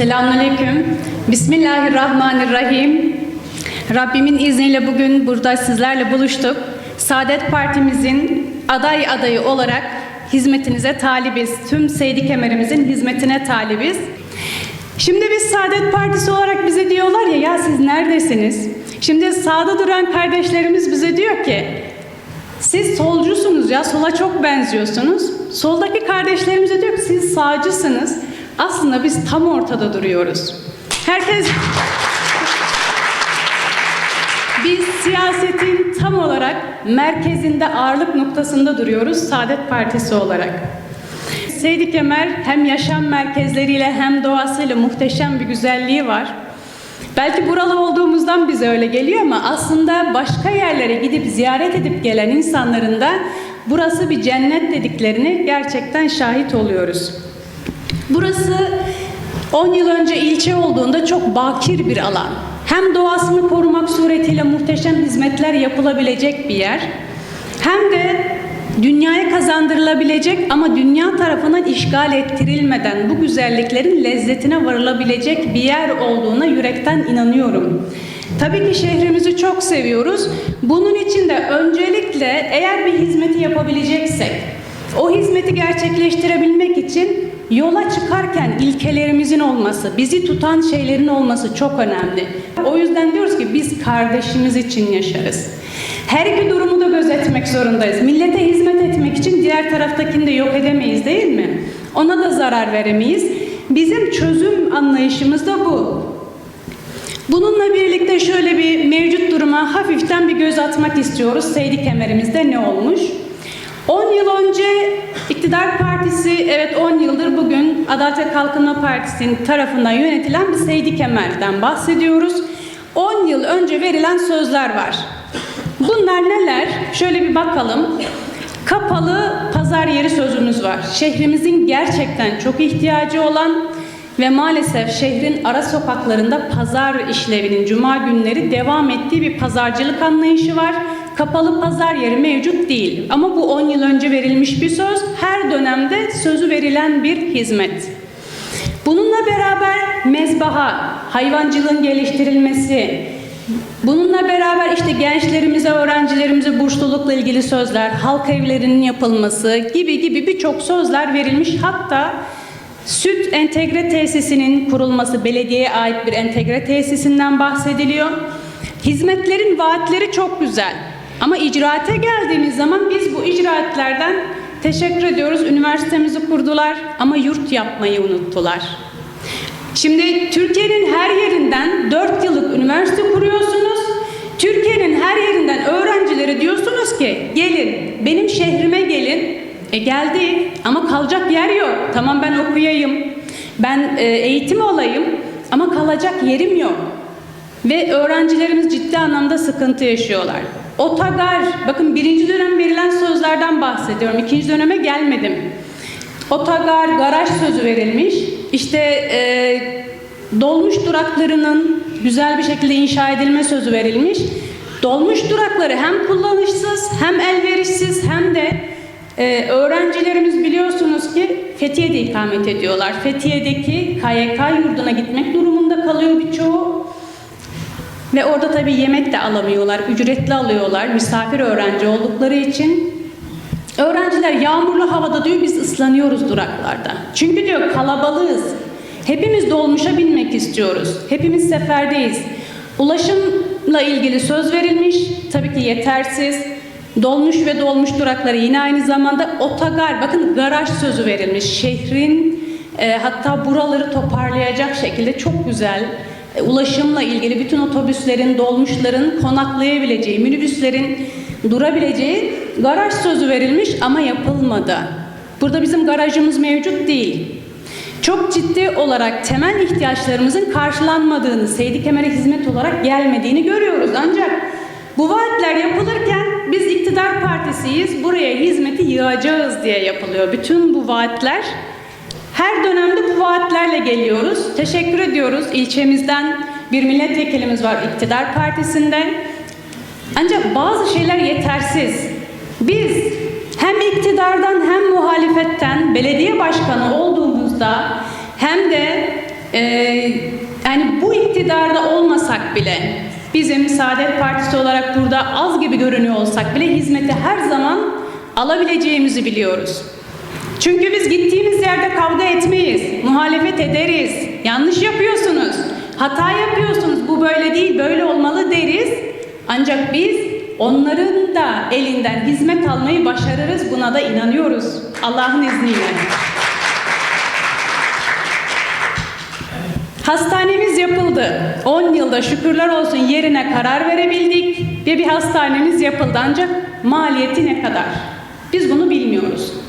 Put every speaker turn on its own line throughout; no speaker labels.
Selamünaleyküm. Bismillahirrahmanirrahim. Rabbimin izniyle bugün burada sizlerle buluştuk. Saadet Partimizin aday adayı olarak hizmetinize talibiz. Tüm Seydi Kemerimizin hizmetine talibiz. Şimdi biz Saadet Partisi olarak bize diyorlar ya ya siz neredesiniz? Şimdi sağda duran kardeşlerimiz bize diyor ki siz solcusunuz ya sola çok benziyorsunuz. Soldaki kardeşlerimize diyor ki siz sağcısınız. Aslında biz tam ortada duruyoruz. Herkes biz siyasetin tam olarak merkezinde ağırlık noktasında duruyoruz Saadet Partisi olarak. Seydi Kemer hem yaşam merkezleriyle hem doğasıyla muhteşem bir güzelliği var. Belki buralı olduğumuzdan bize öyle geliyor ama aslında başka yerlere gidip ziyaret edip gelen insanların da burası bir cennet dediklerini gerçekten şahit oluyoruz. Burası 10 yıl önce ilçe olduğunda çok bakir bir alan. Hem doğasını korumak suretiyle muhteşem hizmetler yapılabilecek bir yer. Hem de dünyaya kazandırılabilecek ama dünya tarafından işgal ettirilmeden bu güzelliklerin lezzetine varılabilecek bir yer olduğuna yürekten inanıyorum. Tabii ki şehrimizi çok seviyoruz. Bunun için de öncelikle eğer bir hizmeti yapabileceksek, o hizmeti gerçekleştirebilmek için yola çıkarken ilkelerimizin olması, bizi tutan şeylerin olması çok önemli. O yüzden diyoruz ki biz kardeşimiz için yaşarız. Her iki durumu da gözetmek zorundayız. Millete hizmet etmek için diğer taraftakini de yok edemeyiz değil mi? Ona da zarar veremeyiz. Bizim çözüm anlayışımız da bu. Bununla birlikte şöyle bir mevcut duruma hafiften bir göz atmak istiyoruz. Seydi kemerimizde ne olmuş? 10 yıl önce iktidar partisi, evet 10 yıldır bugün Adalet ve Kalkınma Partisi'nin tarafından yönetilen bir Seydi Kemer'den bahsediyoruz. 10 yıl önce verilen sözler var. Bunlar neler? Şöyle bir bakalım. Kapalı pazar yeri sözümüz var. Şehrimizin gerçekten çok ihtiyacı olan ve maalesef şehrin ara sokaklarında pazar işlevinin cuma günleri devam ettiği bir pazarcılık anlayışı var. Kapalı pazar yeri mevcut değil. Ama bu 10 yıl önce verilmiş bir söz. Her dönemde sözü verilen bir hizmet. Bununla beraber mezbaha, hayvancılığın geliştirilmesi, bununla beraber işte gençlerimize, öğrencilerimize burslulukla ilgili sözler, halk evlerinin yapılması gibi gibi birçok sözler verilmiş. Hatta Süt entegre tesisinin kurulması, belediyeye ait bir entegre tesisinden bahsediliyor. Hizmetlerin vaatleri çok güzel. Ama icraate geldiğimiz zaman biz bu icraatlerden teşekkür ediyoruz. Üniversitemizi kurdular ama yurt yapmayı unuttular. Şimdi Türkiye'nin her yerinden 4 yıllık üniversite kuruyorsunuz. Türkiye'nin her yerinden öğrencilere diyorsunuz ki gelin benim şehrime gelin. E geldi ama kalacak yer yok. Tamam ben okuyayım. Ben e, eğitim olayım ama kalacak yerim yok. Ve öğrencilerimiz ciddi anlamda sıkıntı yaşıyorlar. Otogar, bakın birinci dönem verilen sözlerden bahsediyorum. İkinci döneme gelmedim. Otogar, garaj sözü verilmiş. İşte e, dolmuş duraklarının güzel bir şekilde inşa edilme sözü verilmiş. Dolmuş durakları hem kullanışsız hem elverişsiz hem de ee, öğrencilerimiz biliyorsunuz ki Fethiye'de ikamet ediyorlar. Fethiye'deki KYK yurduna gitmek durumunda kalıyor birçoğu. Ve orada tabii yemek de alamıyorlar, ücretli alıyorlar misafir öğrenci oldukları için. Öğrenciler yağmurlu havada diyor biz ıslanıyoruz duraklarda. Çünkü diyor kalabalığız. Hepimiz dolmuşa binmek istiyoruz. Hepimiz seferdeyiz. Ulaşımla ilgili söz verilmiş. Tabii ki yetersiz. Dolmuş ve dolmuş durakları yine aynı zamanda otogar, bakın garaj sözü verilmiş. Şehrin e, hatta buraları toparlayacak şekilde çok güzel ulaşımla ilgili bütün otobüslerin, dolmuşların konaklayabileceği, minibüslerin durabileceği garaj sözü verilmiş ama yapılmadı. Burada bizim garajımız mevcut değil. Çok ciddi olarak temel ihtiyaçlarımızın karşılanmadığını, Seydi Kemer'e hizmet olarak gelmediğini görüyoruz. Ancak bu vaatler yapılırken biz iktidar partisiyiz, buraya hizmeti yığacağız diye yapılıyor. Bütün bu vaatler, her dönemde bu vaatlerle geliyoruz. Teşekkür ediyoruz. İlçemizden bir milletvekilimiz var iktidar partisinde. Ancak bazı şeyler yetersiz. Biz hem iktidardan hem muhalefetten belediye başkanı olduğumuzda hem de e, yani bu iktidarda olmasak bile bizim Saadet Partisi olarak burada az gibi görünüyor olsak bile hizmeti her zaman alabileceğimizi biliyoruz. Çünkü biz gittiğimiz yerde kavga etmeyiz, muhalefet ederiz. Yanlış yapıyorsunuz, hata yapıyorsunuz, bu böyle değil, böyle olmalı deriz. Ancak biz onların da elinden hizmet almayı başarırız, buna da inanıyoruz. Allah'ın izniyle. Hastanemiz yapıldı. 10 yılda şükürler olsun yerine karar verebildik ve bir hastanemiz yapıldı. Ancak maliyeti ne kadar? Biz bunu bilmiyoruz.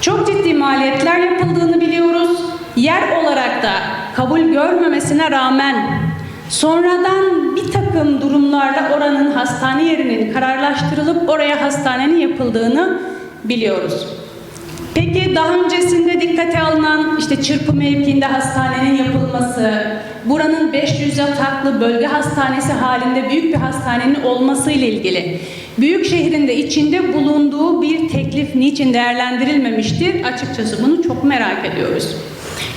Çok ciddi maliyetler yapıldığını biliyoruz. Yer olarak da kabul görmemesine rağmen sonradan bir takım durumlarla oranın hastane yerinin kararlaştırılıp oraya hastanenin yapıldığını biliyoruz. Peki daha öncesinde dikkate alınan işte çırpı mevkiinde hastanenin yapılması, buranın 500 yataklı bölge hastanesi halinde büyük bir hastanenin olması ile ilgili büyük şehrin de içinde bulunduğu bir teklif niçin değerlendirilmemiştir? Açıkçası bunu çok merak ediyoruz.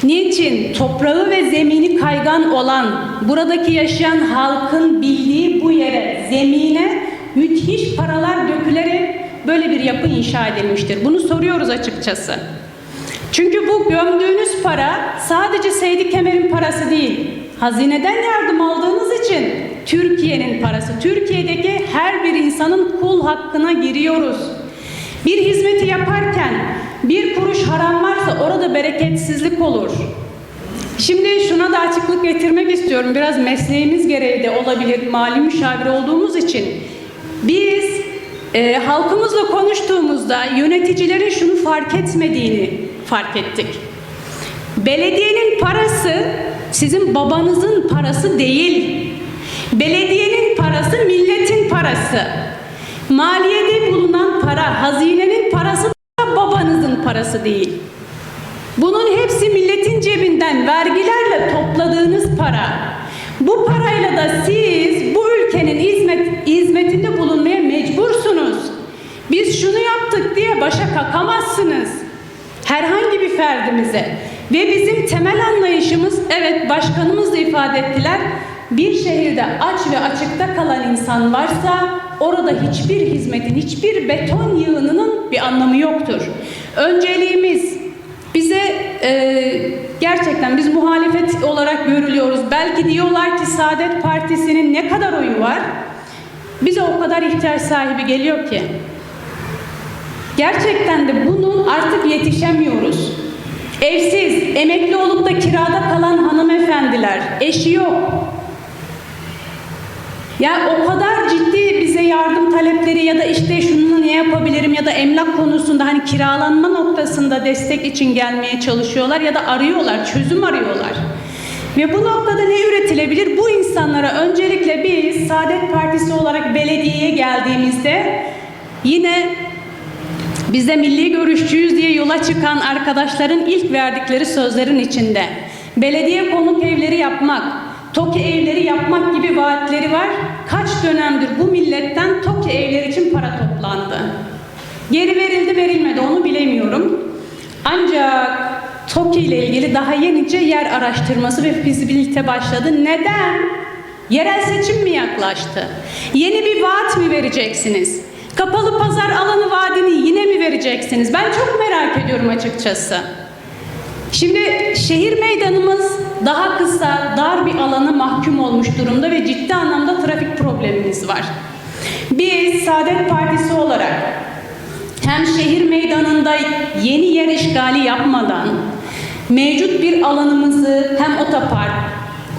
Niçin toprağı ve zemini kaygan olan buradaki yaşayan halkın bildiği bu yere, zemine müthiş paralar dökülerek böyle bir yapı inşa edilmiştir? Bunu soruyoruz açıkçası. Çünkü bu gömdüğünüz para sadece Seydi Kemer'in parası değil. Hazineden yardım aldığınız için Türkiye'nin parası. Türkiye'deki her bir insanın kul hakkına giriyoruz. Bir hizmeti yaparken bir kuruş haram varsa orada bereketsizlik olur. Şimdi şuna da açıklık getirmek istiyorum. Biraz mesleğimiz gereği de olabilir. Mali müşavir olduğumuz için. Biz e, halkımızla konuştuğumuzda yöneticilerin şunu fark etmediğini fark ettik. Belediyenin parası sizin babanızın parası değil. Belediyenin parası milletin parası. Maliyede bulunan para, hazinenin parası da babanızın parası değil. Bunun hepsi milletin cebinden vergilerle topladığınız para. Bu parayla da siz bu ülkenin hizmet, hizmetinde bulunmaya mecbursunuz. Biz şunu yaptık diye başa kakamazsınız. Herhangi bir ferdimize. Ve bizim temel anlayışımız, evet başkanımız da ifade ettiler, bir şehirde aç ve açıkta kalan insan varsa orada hiçbir hizmetin, hiçbir beton yığınının bir anlamı yoktur. Önceliğimiz bize e, gerçekten biz muhalefet olarak görülüyoruz. Belki diyorlar ki Saadet Partisi'nin ne kadar oyu var? Bize o kadar ihtiyaç sahibi geliyor ki. Gerçekten de bunun artık yetişemiyoruz. Evsiz, emekli olup da kirada kalan hanımefendiler, eşi yok. Ya o kadar ciddi bize yardım talepleri ya da işte şunu ne yapabilirim ya da emlak konusunda hani kiralanma noktasında destek için gelmeye çalışıyorlar ya da arıyorlar, çözüm arıyorlar. Ve bu noktada ne üretilebilir? Bu insanlara öncelikle biz Saadet Partisi olarak belediyeye geldiğimizde yine bize milli görüşçüyüz diye yola çıkan arkadaşların ilk verdikleri sözlerin içinde belediye konuk evleri yapmak, TOKİ evleri yapmak gibi vaatleri var. Kaç dönemdir bu milletten TOKİ evleri için para toplandı. Geri verildi verilmedi onu bilemiyorum. Ancak TOKİ ile ilgili daha yenice yer araştırması ve fizibilite başladı. Neden? Yerel seçim mi yaklaştı? Yeni bir vaat mi vereceksiniz? Kapalı pazar alanı vaadini yine mi vereceksiniz? Ben çok merak ediyorum açıkçası. Şimdi şehir meydanımız daha kısa, dar bir alana mahkum olmuş durumda ve ciddi anlamda trafik problemimiz var. Biz Saadet Partisi olarak hem şehir meydanında yeni yer işgali yapmadan mevcut bir alanımızı hem otopark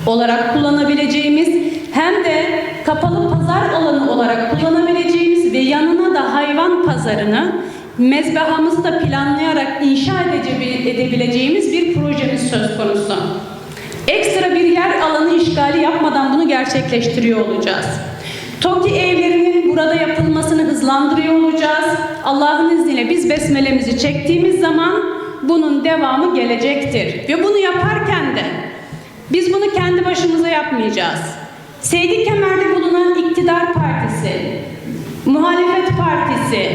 olarak kullanabileceğimiz hem de kapalı pazar alanı olarak kullanabileceğimiz ve yanına da hayvan pazarını mezbahamızı da planlayarak inşa edebileceğimiz bir projemiz söz konusu. Ekstra bir yer alanı işgali yapmadan bunu gerçekleştiriyor olacağız. TOKİ evlerinin burada yapılmasını hızlandırıyor olacağız. Allah'ın izniyle biz besmelemizi çektiğimiz zaman bunun devamı gelecektir. Ve bunu yaparken de biz bunu kendi başımıza yapmayacağız. Seydi Kemer'de bulunan iktidar partisi, muhalefet partisi,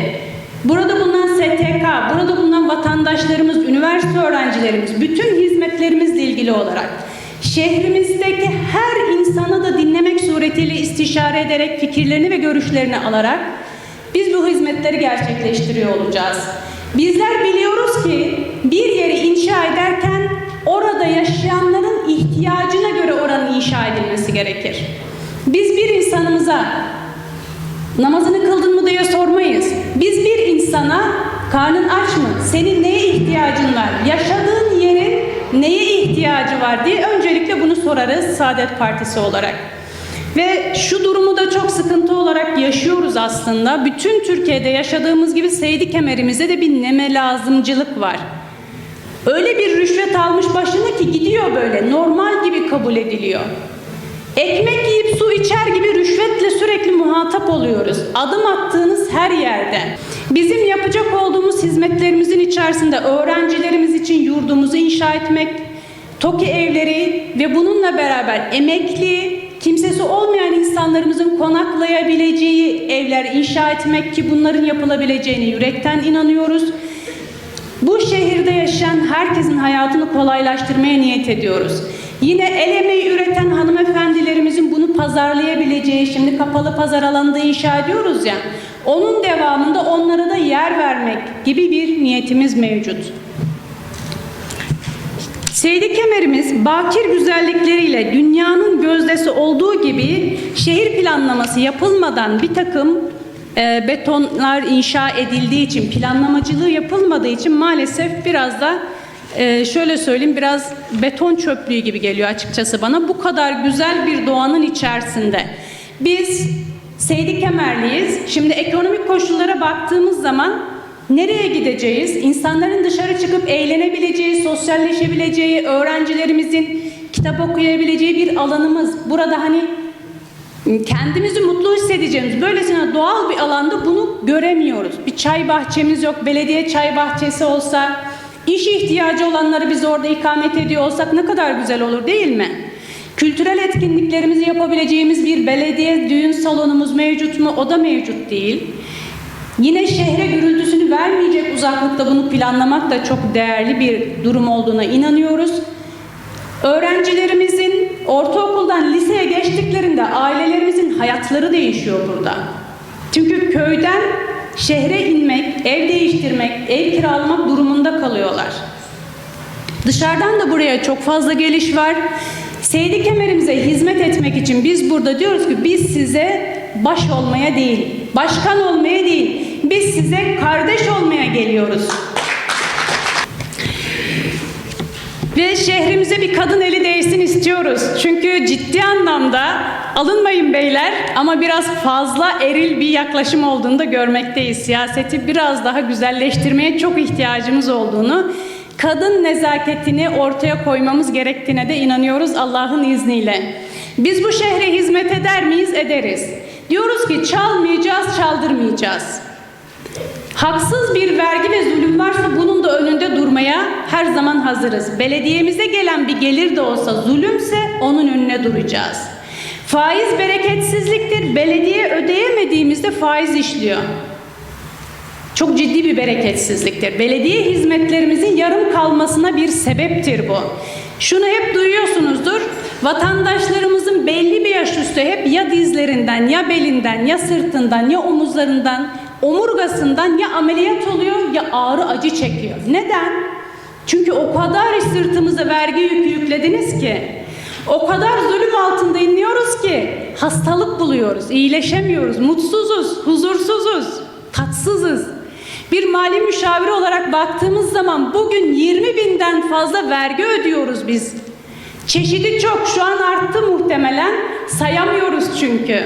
burada bulunan STK, burada bulunan vatandaşlarımız, üniversite öğrencilerimiz, bütün hizmetlerimizle ilgili olarak Şehrimizdeki her insanı da dinlemek suretiyle istişare ederek fikirlerini ve görüşlerini alarak biz bu hizmetleri gerçekleştiriyor olacağız. Bizler biliyoruz ki bir yeri inşa ederken orada yaşayanların ihtiyacına göre oranın inşa edilmesi gerekir. Biz bir insanımıza namazını kıldın mı diye sormayız. Biz bir insana karnın aç mı? Senin neye ihtiyacın var? Yaşadığın yerin neye ihtiyacı var diye öncelikle bunu sorarız Saadet Partisi olarak. Ve şu durumu da çok sıkıntı olarak yaşıyoruz aslında. Bütün Türkiye'de yaşadığımız gibi Seydi Kemerimizde de bir neme lazımcılık var. Öyle bir rüşvet almış başına ki gidiyor böyle normal gibi kabul ediliyor. Ekmek yiyip su içer gibi rüşvetle sürekli muhatap oluyoruz. Adım attığınız her yerde. Bizim yapacak olduğumuz hizmetlerimizin içerisinde öğrencilerimiz için yurdumuzu inşa etmek, TOKİ evleri ve bununla beraber emekli, kimsesi olmayan insanlarımızın konaklayabileceği evler inşa etmek ki bunların yapılabileceğine yürekten inanıyoruz. Bu şehirde yaşayan herkesin hayatını kolaylaştırmaya niyet ediyoruz. Yine el emeği üreten hanımefendilerimizin bunu pazarlayabileceği, şimdi kapalı pazar alanında inşa ediyoruz ya, onun devamında onlara da yer vermek gibi bir niyetimiz mevcut. Seydi kemerimiz bakir güzellikleriyle dünyanın gözdesi olduğu gibi şehir planlaması yapılmadan bir takım e, betonlar inşa edildiği için, planlamacılığı yapılmadığı için maalesef biraz da e, şöyle söyleyeyim biraz beton çöplüğü gibi geliyor açıkçası bana. Bu kadar güzel bir doğanın içerisinde. Biz Seydi Kemerliyiz. Şimdi ekonomik koşullara baktığımız zaman nereye gideceğiz? İnsanların dışarı çıkıp eğlenebileceği, sosyalleşebileceği, öğrencilerimizin kitap okuyabileceği bir alanımız. Burada hani kendimizi mutlu hissedeceğimiz böylesine doğal bir alanda bunu göremiyoruz. Bir çay bahçemiz yok, belediye çay bahçesi olsa, iş ihtiyacı olanları biz orada ikamet ediyor olsak ne kadar güzel olur değil mi? Kültürel etkinliklerimizi yapabileceğimiz bir belediye düğün salonumuz mevcut mu? O da mevcut değil. Yine şehre gürültüsünü vermeyecek uzaklıkta bunu planlamak da çok değerli bir durum olduğuna inanıyoruz. Öğrencilerimizin ortaokuldan liseye geçtiklerinde ailelerimizin hayatları değişiyor burada. Çünkü köyden şehre inmek, ev değiştirmek, ev kiralamak durumunda kalıyorlar. Dışarıdan da buraya çok fazla geliş var. Seydi kemerimize hizmet etmek için biz burada diyoruz ki biz size baş olmaya değil, başkan olmaya değil, biz size kardeş olmaya geliyoruz. Ve şehrimize bir kadın eli değsin istiyoruz. Çünkü ciddi anlamda alınmayın beyler ama biraz fazla eril bir yaklaşım olduğunu da görmekteyiz. Siyaseti biraz daha güzelleştirmeye çok ihtiyacımız olduğunu, kadın nezaketini ortaya koymamız gerektiğine de inanıyoruz Allah'ın izniyle. Biz bu şehre hizmet eder miyiz? Ederiz. Diyoruz ki çalmayacağız, çaldırmayacağız. Haksız bir vergi ve zulüm varsa bunun da önünde durmaya her zaman hazırız. Belediyemize gelen bir gelir de olsa zulümse onun önüne duracağız. Faiz bereketsizliktir. Belediye ödeyemediğimizde faiz işliyor. Çok ciddi bir bereketsizliktir. Belediye hizmetlerimizin yarım kalmasına bir sebeptir bu. Şunu hep duyuyorsunuzdur. Vatandaşlarımızın belli bir yaş üstü hep ya dizlerinden, ya belinden, ya sırtından, ya omuzlarından, omurgasından ya ameliyat oluyor ya ağrı acı çekiyor. Neden? Çünkü o kadar sırtımıza vergi yükü yüklediniz ki, o kadar zulüm altında iniyoruz ki hastalık buluyoruz, iyileşemiyoruz, mutsuzuz, huzursuzuz, tatsızız. Bir mali müşavir olarak baktığımız zaman bugün 20 binden fazla vergi ödüyoruz biz. Çeşidi çok, şu an arttı muhtemelen, sayamıyoruz çünkü.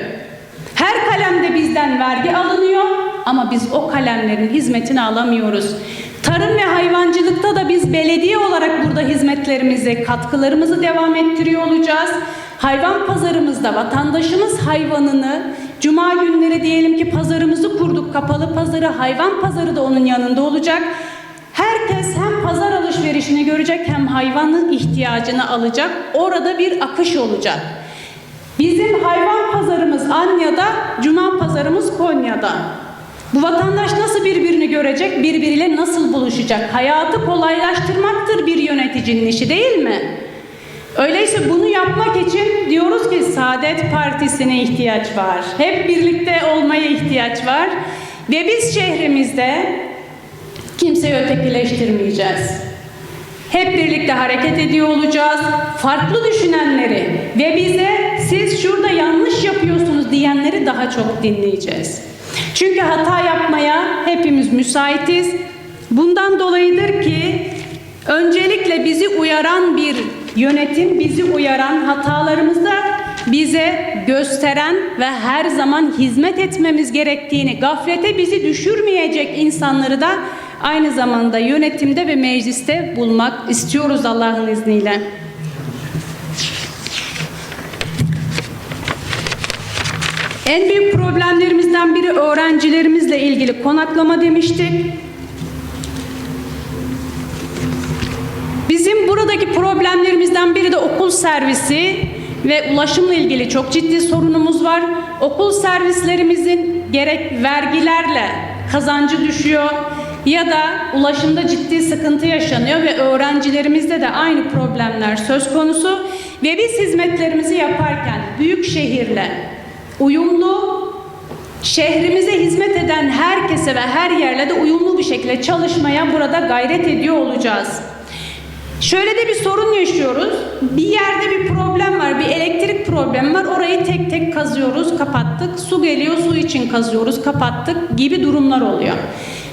Her kalemde bizden vergi alınıyor ama biz o kalemlerin hizmetini alamıyoruz. Tarım ve hayvancılıkta da biz belediye olarak burada hizmetlerimizi, katkılarımızı devam ettiriyor olacağız. Hayvan pazarımızda vatandaşımız hayvanını, cuma günleri diyelim ki pazarımızı kurduk, kapalı pazarı, hayvan pazarı da onun yanında olacak. Herkes hem pazar alışverişini görecek hem hayvanın ihtiyacını alacak. Orada bir akış olacak. Bizim hayvan pazarımız Anya'da, cuma pazarımız Konya'da. Bu vatandaş nasıl birbirini görecek, birbiriyle nasıl buluşacak? Hayatı kolaylaştırmaktır bir yöneticinin işi değil mi? Öyleyse bunu yapmak için diyoruz ki Saadet Partisi'ne ihtiyaç var. Hep birlikte olmaya ihtiyaç var. Ve biz şehrimizde kimseyi ötekileştirmeyeceğiz. Hep birlikte hareket ediyor olacağız. Farklı düşünenleri ve bize siz şurada yanlış yapıyorsunuz diyenleri daha çok dinleyeceğiz. Çünkü hata yapmaya hepimiz müsaitiz. Bundan dolayıdır ki öncelikle bizi uyaran bir yönetim, bizi uyaran hatalarımızda bize gösteren ve her zaman hizmet etmemiz gerektiğini, gaflete bizi düşürmeyecek insanları da aynı zamanda yönetimde ve mecliste bulmak istiyoruz Allah'ın izniyle. En büyük problemlerimizden biri öğrencilerimizle ilgili konaklama demiştik. Bizim buradaki problemlerimizden biri de okul servisi ve ulaşımla ilgili çok ciddi sorunumuz var. Okul servislerimizin gerek vergilerle kazancı düşüyor ya da ulaşımda ciddi sıkıntı yaşanıyor ve öğrencilerimizde de aynı problemler söz konusu ve biz hizmetlerimizi yaparken büyük şehirle uyumlu şehrimize hizmet eden herkese ve her yerle de uyumlu bir şekilde çalışmaya burada gayret ediyor olacağız. Şöyle de bir sorun yaşıyoruz. Bir yerde bir problem var, bir elektrik problemi var. Orayı tek tek kazıyoruz, kapattık. Su geliyor, su için kazıyoruz, kapattık gibi durumlar oluyor.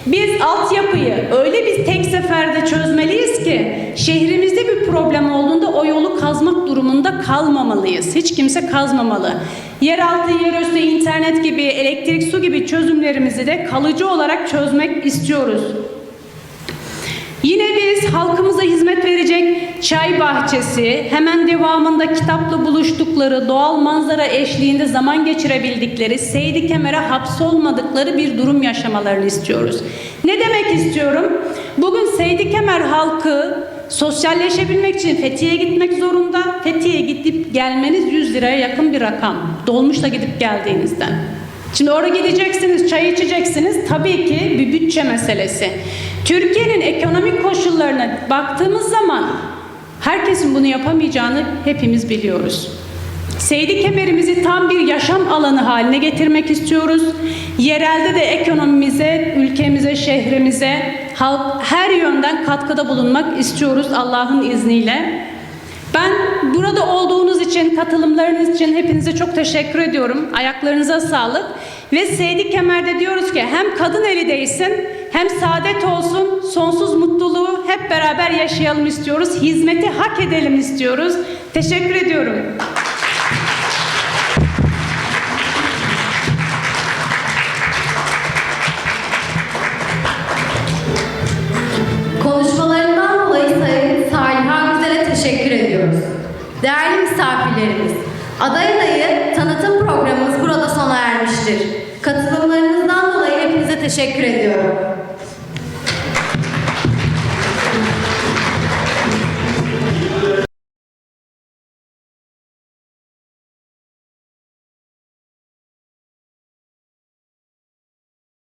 Biz altyapıyı öyle bir tek seferde çözmeliyiz ki şehrimizde bir problem olduğunda o yolu kazmak durumunda kalmamalıyız. Hiç kimse kazmamalı. Yeraltı, yerüstü, internet gibi, elektrik, su gibi çözümlerimizi de kalıcı olarak çözmek istiyoruz. Yine biz halkımıza hizmet verecek çay bahçesi, hemen devamında kitapla buluştukları, doğal manzara eşliğinde zaman geçirebildikleri, Seydi Kemer'e hapsolmadıkları bir durum yaşamalarını istiyoruz. Ne demek istiyorum? Bugün Seydi Kemer halkı sosyalleşebilmek için Fethiye'ye gitmek zorunda. Fethiye'ye gidip gelmeniz 100 liraya yakın bir rakam. Dolmuşla gidip geldiğinizden. Şimdi oraya gideceksiniz, çay içeceksiniz. Tabii ki bir bütçe meselesi. Türkiye'nin ekonomik koşullarına baktığımız zaman herkesin bunu yapamayacağını hepimiz biliyoruz. Seydi kemerimizi tam bir yaşam alanı haline getirmek istiyoruz. Yerelde de ekonomimize, ülkemize, şehrimize, halk her yönden katkıda bulunmak istiyoruz Allah'ın izniyle. Ben burada olduğunuz için, katılımlarınız için hepinize çok teşekkür ediyorum. Ayaklarınıza sağlık. Ve Seydi Kemer'de diyoruz ki hem kadın eli değsin, hem saadet olsun, sonsuz mutluluğu hep beraber yaşayalım istiyoruz. Hizmeti hak edelim istiyoruz. Teşekkür ediyorum.
Konuşmalarından dolayı Sayın Saliha Güzel'e teşekkür ediyoruz. Değerli misafirlerimiz, aday adayı tanıtım programımız burada sona ermiştir. Katılımlarınızdan dolayı hepinize teşekkür ediyorum.